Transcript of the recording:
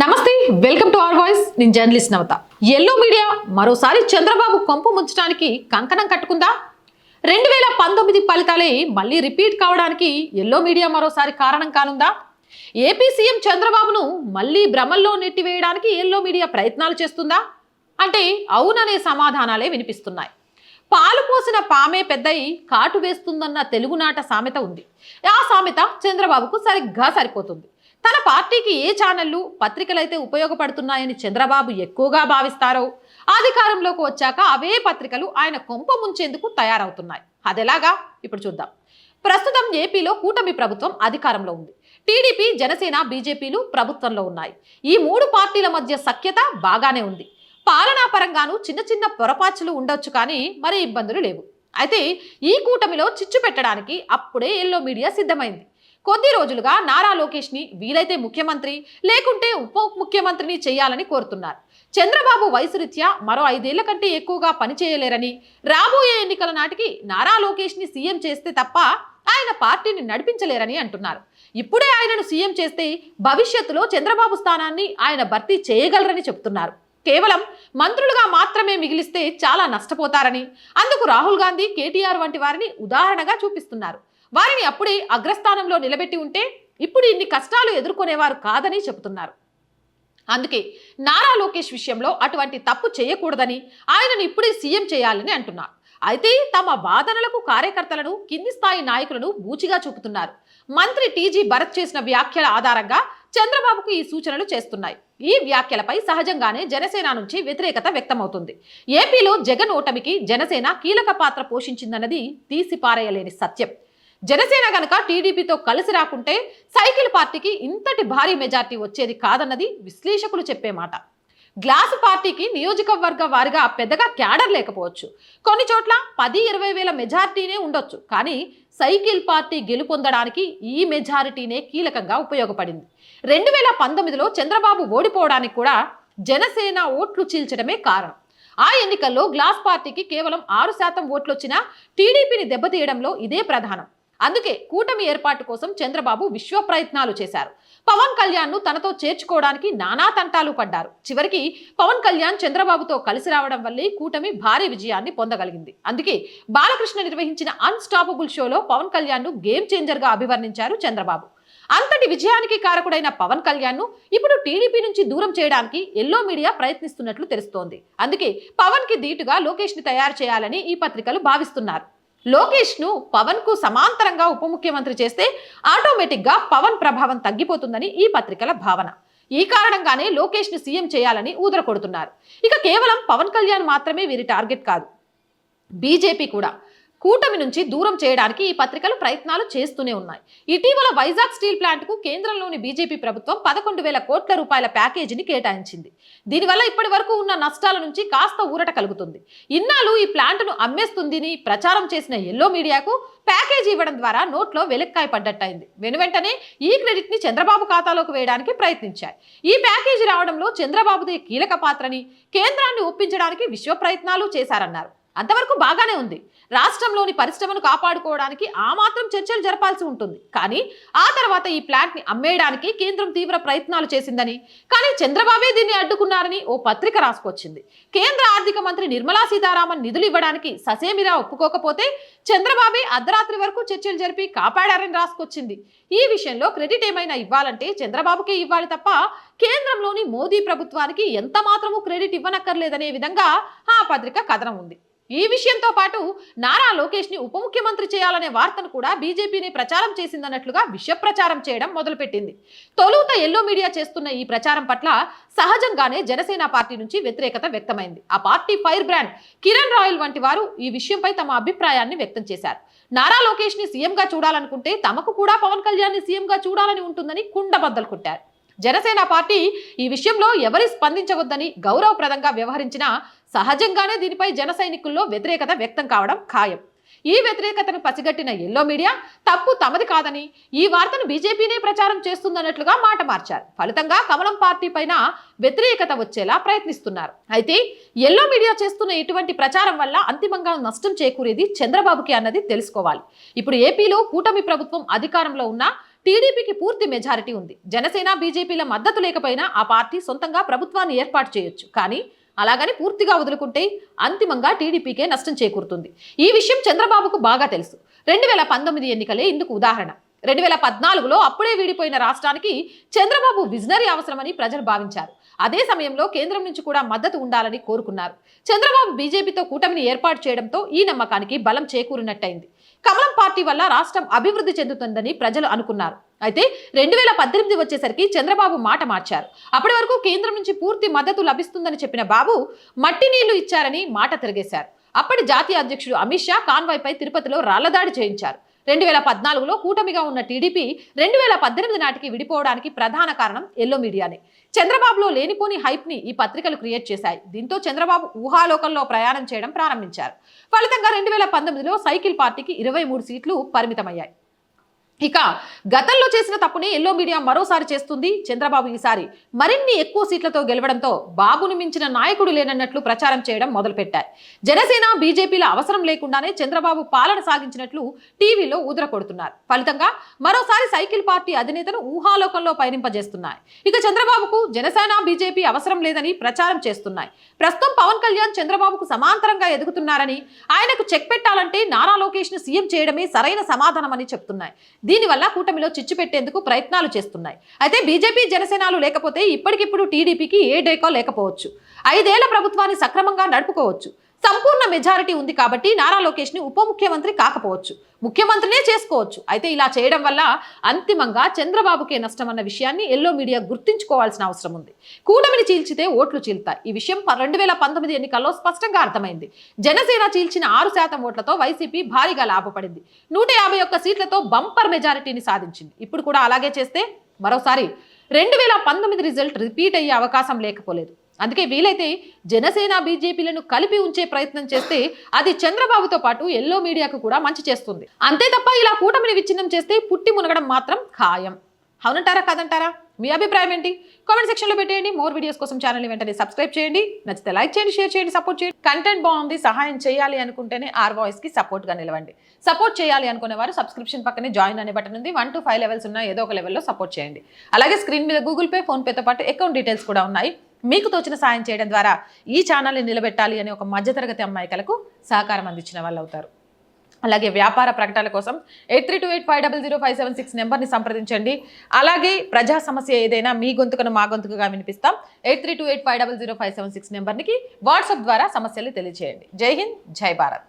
నమస్తే welcome to our voice. నేను journalist నవత. Yellow media మరోసారి చంద్రబాబు కొంపు ముంచడానికి కంకణం కట్టుకుందా? రెండు వేల పంతొమ్మిది ఫలితాలే మళ్ళీ రిపీట్ కావడానికి ఎల్లో మీడియా మరోసారి కారణం కానుందా? ఏపీ సీఎం చంద్రబాబును మళ్ళీ భ్రమల్లో నెట్టివేయడానికి ఎల్లో మీడియా ప్రయత్నాలు చేస్తుందా? అంటే అవుననే సమాధానాలే వినిపిస్తున్నాయి. పాలు పోసిన పామే పెద్దయి కాటు వేస్తుందన్న తెలుగునాట సామెత ఉంది. ఆ సామెత చంద్రబాబుకు సరిగ్గా సరిపోతుంది. తన పార్టీకి ఏ ఛానళ్ళు పత్రికలైతే ఉపయోగపడుతున్నాయని చంద్రబాబు ఎక్కువగా భావిస్తారో అధికారంలోకి వచ్చాక అవే పత్రికలు ఆయన కొంప ముంచేందుకు తయారవుతున్నాయి. అదెలాగా? ఇప్పుడు చూద్దాం. ప్రస్తుతం ఏపీలో కూటమి ప్రభుత్వం అధికారంలో ఉంది. టీడీపీ జనసేన బీజేపీలు ప్రభుత్వంలో ఉన్నాయి. ఈ మూడు పార్టీల మధ్య సఖ్యత బాగానే ఉంది. పాలనా పరంగాను చిన్న చిన్న పొరపాచులు ఉండొచ్చు కానీ మరి ఇబ్బందులు లేవు. అయితే ఈ కూటమిలో చిచ్చు పెట్టడానికి అప్పుడే ఎల్లో మీడియా సిద్ధమైంది. కొద్ది రోజులుగా నారా లోకేష్ని వీలైతే ముఖ్యమంత్రి లేకుంటే ఉప ముఖ్యమంత్రిని చేయాలని కోరుతున్నారు. చంద్రబాబు వయసు రీత్యా మరో ఐదేళ్ళ కంటే ఎక్కువగా పనిచేయలేరని రాబోయే ఎన్నికల నాటికి నారా లోకేష్ని సీఎం చేస్తే తప్ప ఆయన పార్టీని నడిపించలేరని అంటున్నారు. ఇప్పుడే ఆయనను సీఎం చేస్తే భవిష్యత్తులో చంద్రబాబు స్థానాన్ని ఆయన భర్తీ చేయగలరని చెబుతున్నారు కేవలం మంత్రులుగా మాత్రమే మిగిలిస్తే చాలా నష్టపోతారని అందుకు రాహుల్ గాంధీ కేటీఆర్ వంటి వారిని ఉదాహరణగా చూపిస్తున్నారు. వారిని అప్పుడే అగ్రస్థానంలో నిలబెట్టి ఉంటే ఇప్పుడు ఇన్ని కష్టాలు ఎదుర్కొనేవారు కాదని చెబుతున్నారు. అందుకే నారా లోకేష్ విషయంలో అటువంటి తప్పు చేయకూడదని ఆయనను ఇప్పుడే సీఎం చేయాలని అంటున్నారు. అయితే తమ వాదనలకు కార్యకర్తలను కింది స్థాయి నాయకులను బూచిగా చూపుతున్నారు. మంత్రి టీజీ భరత్ చేసిన వ్యాఖ్యల ఆధారంగా చంద్రబాబుకు ఈ సూచనలు చేస్తున్నాయి. ఈ వ్యాఖ్యలపై సహజంగానే జనసేన నుంచి వ్యతిరేకత వ్యక్తమవుతుంది. ఏపీలో జగన్ ఓటమికి జనసేన కీలక పాత్ర పోషించిందన్నది తీసిపారేయలేని సత్యం. జనసేన గనక టీడీపీతో కలిసి రాకుంటే సైకిల్ పార్టీకి ఇంతటి భారీ మెజార్టీ వచ్చేది కాదన్నది విశ్లేషకులు చెప్పే మాట. గ్లాసు పార్టీకి నియోజకవర్గ వారిగా పెద్దగా క్యాడర్ లేకపోవచ్చు. కొన్ని చోట్ల పది ఇరవై వేల మెజారిటీనే ఉండొచ్చు. కానీ సైకిల్ పార్టీ గెలుపొందడానికి ఈ మెజారిటీనే కీలకంగా ఉపయోగపడింది. రెండు వేల పంతొమ్మిదిలో చంద్రబాబు ఓడిపోవడానికి కూడా జనసేన ఓట్లు చీల్చడమే కారణం. ఆ ఎన్నికల్లో గ్లాస్ పార్టీకి కేవలం ఆరు శాతం ఓట్లు వచ్చినా టీడీపీని దెబ్బతీయడంలో ఇదే ప్రధానం. అందుకే కూటమి ఏర్పాటు కోసం చంద్రబాబు విశ్వ ప్రయత్నాలు చేశారు. పవన్ కళ్యాణ్ను తనతో చేర్చుకోవడానికి నానా తంటాలు పడ్డారు. చివరికి పవన్ కళ్యాణ్ చంద్రబాబుతో కలిసి రావడం వల్లే కూటమి భారీ విజయాన్ని పొందగలిగింది. అందుకే బాలకృష్ణ నిర్వహించిన అన్స్టాపబుల్ షోలో పవన్ కళ్యాణ్ను గేమ్ చేంజర్గా అభివర్ణించారు చంద్రబాబు. అంతటి విజయానికి కారకుడైన పవన్ కళ్యాణ్ను ఇప్పుడు టీడీపీ నుంచి దూరం చేయడానికి ఎల్లో మీడియా ప్రయత్నిస్తున్నట్లు తెలుస్తోంది. అందుకే పవన్కి ధీటుగా లోకేష్ని తయారు చేయాలని ఈ పత్రికలు భావిస్తున్నారు. లోకేష్ను పవన్కు సమాంతరంగా ఉప ముఖ్యమంత్రి చేస్తే ఆటోమేటిక్గా పవన్ ప్రభావం తగ్గిపోతుందని ఈ పత్రికల భావన. ఈ కారణంగానే లోకేష్ను సీఎం చేయాలని ఊదర కొడుతున్నారు. ఇక కేవలం పవన్ కళ్యాణ్ మాత్రమే వీరి టార్గెట్ కాదు. బీజేపీ కూడా కూటమి నుంచి దూరం చేయడానికి ఈ పత్రికలు ప్రయత్నాలు చేస్తూనే ఉన్నాయి. ఇటీవల వైజాగ్ స్టీల్ ప్లాంట్కు కేంద్రంలోని బీజేపీ ప్రభుత్వం పదకొండు వేల కోట్ల రూపాయల ప్యాకేజీని కేటాయించింది. దీనివల్ల ఇప్పటి వరకు ఉన్న నష్టాల నుంచి కాస్త ఊరట కలుగుతుంది. ఇన్నాళ్ళు ఈ ప్లాంట్ను అమ్మేస్తుందని ప్రచారం చేసిన ఎల్లో మీడియాకు ప్యాకేజీ ఇవ్వడం ద్వారా నోట్లో వెలక్కాయ పడ్డట్టయింది. వెనువెంటనే ఈ క్రెడిట్ని చంద్రబాబు ఖాతాలోకి వేయడానికి ప్రయత్నించాయి. ఈ ప్యాకేజీ రావడంలో చంద్రబాబుదే కీలక పాత్రని కేంద్రాన్ని ఒప్పించడానికి విశ్వ ప్రయత్నాలు చేశారన్నారు. అంతవరకు బాగానే ఉంది. రాష్ట్రంలోని పరిశ్రమను కాపాడుకోవడానికి ఆ మాత్రం చర్చలు జరపాల్సి ఉంటుంది. కానీ ఆ తర్వాత ఈ ప్లాంట్ని అమ్మేయడానికి కేంద్రం తీవ్ర ప్రయత్నాలు చేసిందని కానీ చంద్రబాబే దీన్ని అడ్డుకున్నారని ఓ పత్రిక రాసుకొచ్చింది. కేంద్ర ఆర్థిక మంత్రి నిర్మలా సీతారామన్ నిధులు ఇవ్వడానికి ససేమిరా ఒప్పుకోకపోతే చంద్రబాబే అర్ధరాత్రి వరకు చర్చలు జరిపి కాపాడారని రాసుకొచ్చింది. ఈ విషయంలో క్రెడిట్ ఏమైనా ఇవ్వాలంటే చంద్రబాబుకే ఇవ్వాలి తప్ప కేంద్రంలోని మోదీ ప్రభుత్వానికి ఎంత మాత్రము క్రెడిట్ ఇవ్వనక్కర్లేదనే విధంగా ఆ పత్రిక కథనం ఉంది. ఈ విషయంతో పాటు నారా లోకేష్ని ఉప ముఖ్యమంత్రి చేయాలనే వార్తను కూడా బీజేపీని ప్రచారం చేసిందన్నట్లుగా విష ప్రచారం చేయడం మొదలుపెట్టింది. తొలుత ఎల్లో మీడియా చేస్తున్న ఈ ప్రచారం పట్ల సహజంగానే జనసేన పార్టీ నుంచి వ్యతిరేకత వ్యక్తమైంది. ఆ party fire brand Kiran Royal వంటి వారు ఈ విషయంపై తమ అభిప్రాయాన్ని వ్యక్తం చేశారు. నారా లోకేష్ని సీఎంగా చూడాలనుకుంటే తమకు కూడా పవన్ కళ్యాణ్ని సీఎంగా చూడాలని ఉంటుందని కుండబద్దలు కొట్టారు. జనసేన పార్టీ ఈ విషయంలో ఎవరి స్పందించవద్దని గౌరవప్రదంగా వ్యవహరించినా సహజంగానే దీనిపై జన సైనికుల్లో వ్యతిరేకత వ్యక్తం కావడం ఖాయం. ఈ వ్యతిరేకతను పసిగట్టిన ఎల్లో మీడియా తప్పు తమది కాదని ఈ వార్తను బీజేపీనే ప్రచారం చేస్తుందన్నట్లుగా మాట మార్చారు. ఫలితంగా కమలం పార్టీ పైన వ్యతిరేకత వచ్చేలా ప్రయత్నిస్తున్నారు. అయితే ఎల్లో మీడియా చేస్తున్న ఇటువంటి ప్రచారం వల్ల అంతిమంగా నష్టం చేకూరేది చంద్రబాబుకి అన్నది తెలుసుకోవాలి. ఇప్పుడు ఏపీలో కూటమి ప్రభుత్వం అధికారంలో ఉన్న టీడీపీకి పూర్తి మెజారిటీ ఉంది. జనసేన బీజేపీల మద్దతు లేకపోయినా ఆ పార్టీ సొంతంగా ప్రభుత్వాన్ని ఏర్పాటు చేయొచ్చు. కానీ అలాగని పూర్తిగా వదులుకుంటే అంతిమంగా టీడీపీకే నష్టం చేకూరుతుంది. ఈ విషయం చంద్రబాబుకు బాగా తెలుసు. రెండు వేల పంతొమ్మిది ఎన్నికలే ఇందుకు ఉదాహరణ. రెండు వేల పద్నాలుగులో అప్పుడే వీడిపోయిన రాష్ట్రానికి చంద్రబాబు విజనరీ అవసరమని ప్రజలు భావించారు. అదే సమయంలో కేంద్రం నుంచి కూడా మద్దతు ఉండాలని కోరుకున్నారు. చంద్రబాబు బీజేపీతో కూటమిని ఏర్పాటు చేయడంతో ఈ నమ్మకానికి బలం చేకూరినట్టయింది. కమలం పార్టీ వల్ల రాష్ట్రం అభివృద్ధి చెందుతుందని ప్రజలు అనుకున్నారు. అయితే రెండు వేల పద్దెనిమిది వచ్చేసరికి చంద్రబాబు మాట మార్చారు. అప్పటి వరకు కేంద్రం నుంచి పూర్తి మద్దతు లభిస్తుందని చెప్పిన బాబు మట్టి నీళ్ళు ఇచ్చారని మాట తిరిగేశారు. అప్పటి జాతీయ అధ్యక్షుడు అమిత్ షా కాన్వాయ్పై తిరుపతిలో రాళ్ళదాడి చేయించారు. రెండు వేల పద్నాలుగులో కూటమిగా ఉన్న టీడీపీ రెండు వేల పద్దెనిమిది నాటికి విడిపోవడానికి ప్రధాన కారణం ఎల్లో మీడియానే. చంద్రబాబులో లేనిపోని హైప్ని ఈ పత్రికలు క్రియేట్ చేశాయి. దీంతో చంద్రబాబు ఊహాలోకంలో ప్రయాణం చేయడం ప్రారంభించారు. ఫలితంగా రెండు వేల పంతొమ్మిదిలో సైకిల్ పార్టీకి ఇరవై మూడు సీట్లు పరిమితమయ్యాయి. ఇక గతంలో చేసిన తప్పుని ఎల్లో మీడియా మరోసారి చేస్తుంది చంద్రబాబు ఈసారి. మరిన్ని ఎక్కువ సీట్లతో గెలవడంతో బాబును మించిన నాయకుడు లేనన్నట్లు ప్రచారం చేయడం మొదలుపెట్టారు జనసేన బీజేపీల అవసరం లేకుండానే చంద్రబాబు పాలన సాగించినట్లు టీవీలో ఊదర కొడుతున్నారు ఫలితంగా మరోసారి సైకిల్ పార్టీ అధినేతను ఊహాలోకంలో పయనింపజేస్తున్నాయి. ఇక చంద్రబాబుకు జనసేన బీజేపీ అవసరం లేదని ప్రచారం చేస్తున్నాయి. ప్రస్తుతం పవన్ కళ్యాణ్ చంద్రబాబుకు సమాంతరంగా ఎదుగుతున్నారని ఆయనకు చెక్ పెట్టాలంటే నారా లోకేష్ను సీఎం చేయడమే సరైన సమాధానమని చెప్తున్నాయి. దీనివల్ల కూటమిలో చిచ్చు పెట్టేందుకు ప్రయత్నాలు చేస్తున్నాయి. అయితే బీజేపీ జనసేనలు లేకపోతే ఇప్పటికిప్పుడు టీడీపీకి ఏ డేకో లేకపోవచ్చు. ఐదేళ్ళ ప్రభుత్వాన్ని సక్రమంగా నడుపుకోవచ్చు. సంపూర్ణ మెజారిటీ ఉంది కాబట్టి నారా లోకేష్ని ఉప ముఖ్యమంత్రి కాకపోవచ్చు. ముఖ్యమంత్రినే చేసుకోవచ్చు. అయితే ఇలా చేయడం వల్ల అంతిమంగా చంద్రబాబుకే నష్టం అన్న విషయాన్ని ఎల్లో మీడియా గుర్తుంచుకోవాల్సిన అవసరం ఉంది. కూటమిని చీల్చితే ఓట్లు చీల్తాయి. ఈ విషయం రెండు వేల పంతొమ్మిది ఎన్నికల్లో స్పష్టంగా అర్థమైంది. జనసేన చీల్చిన ఆరు శాతం ఓట్లతో వైసీపీ భారీగా లాభపడింది. నూట యాభై ఒక్క సీట్లతో బంపర్ మెజారిటీని సాధించింది. ఇప్పుడు కూడా అలాగే చేస్తే మరోసారి రెండు వేల పంతొమ్మిది రిజల్ట్ రిపీట్ అయ్యే అవకాశం లేకపోలేదు. అందుకే వీలైతే జనసేన బీజేపీలను కలిపి ఉంచే ప్రయత్నం చేస్తే అది చంద్రబాబుతో పాటు ఎల్లో మీడియాకు కూడా మంచి చేస్తుంది. అంతే తప్ప ఇలా కూటమిని విచ్ఛిన్నం చేస్తే పుట్టి మునగడం మాత్రం ఖాయం. అవునంటారా కాదంటారా? మీ అభిప్రాయం ఏంటి? కామెంట్ సెక్షన్లో పెట్టేయండి. మోర్ వీడియోస్ కోసం ఛానల్ని వెంటనే సబ్స్క్రైబ్ చేయండి. నచ్చితే లైక్ చేయండి షేర్ చేయండి సపోర్ట్ చేయండి. కంటెంట్ బాగుంది సహాయం చేయాలి అనుకుంటేనే ఆర్ వాయిస్కి సపోర్ట్గా నిలవండి. సపోర్ట్ చేయాలి అనుకునే వారు సబ్స్క్రిప్షన్ పక్కనే జాయిన్ అనే బటన్ ఉంది. వన్ టు ఫైవ్ లెవెల్స్ ఉన్న ఏదో ఒక లెవెల్లో సపోర్ట్ చేయండి. అలాగే స్క్రీన్ మీద గూగుల్ పే ఫోన్పేతో పాటు అకౌంట్ డీటెయిల్స్ కూడా ఉన్నాయి. మీకు తోచిన సాయం చేయడం ద్వారా ఈ ఛానల్ని నిలబెట్టాలి అనే ఒక మధ్యతరగతి అమ్మాయికలకు సహకారం అందించిన వాళ్ళు అవుతారు. అలాగే వ్యాపార ప్రకటనల కోసం eight three two eight five double zero five seven six నెంబర్ని సంప్రదించండి. అలాగే ప్రజా సమస్య ఏదైనా మీ గొంతుకను మా గొంతుకుగా వినిపిస్తాం. Eight three two eight five double zero five seven six నెంబర్కి వాట్సాప్ ద్వారా సమస్యలు తెలియజేయండి. జై హింద్ జై భారత్.